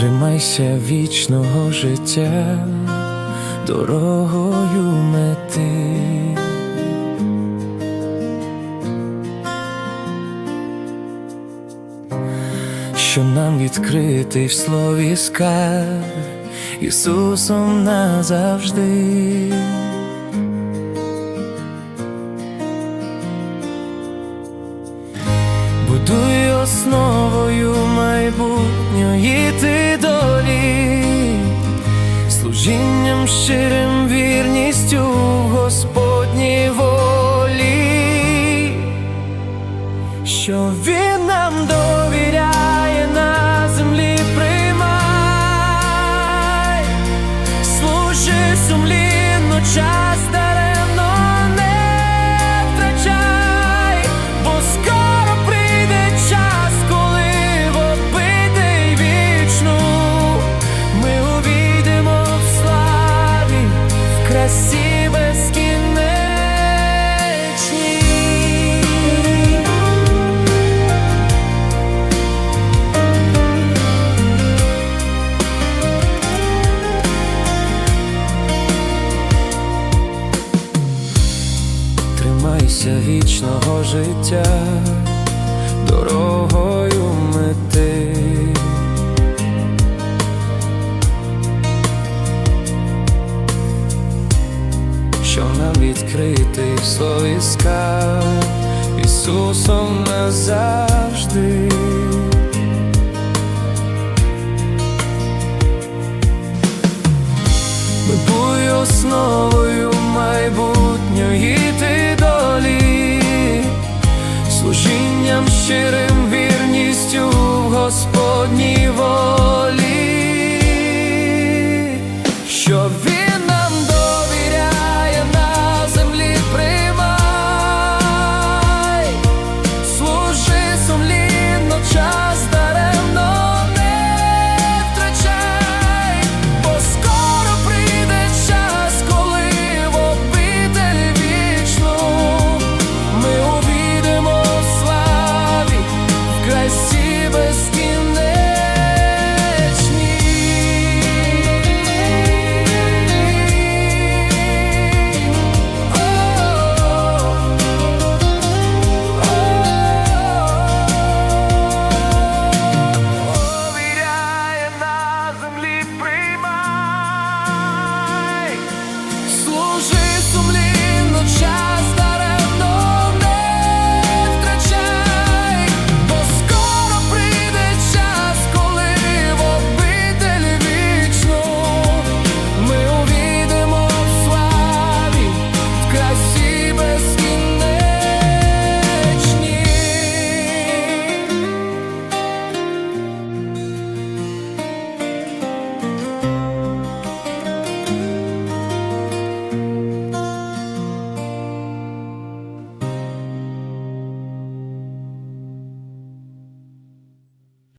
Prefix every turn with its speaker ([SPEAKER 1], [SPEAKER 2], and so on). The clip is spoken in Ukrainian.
[SPEAKER 1] Тримайся вічного життя дорогою мети. Що нам відкритий в слові скарб Ісусом назавжди. Будуй основою майбутньої ти долі, служінням щирим вірністю Господній волі, що він нам довіряє на землі приймай, служи сумлінно, час Тримайся вічного життя дорогою мети. Що нам відкритий в слові скарб Ісусом назавжди.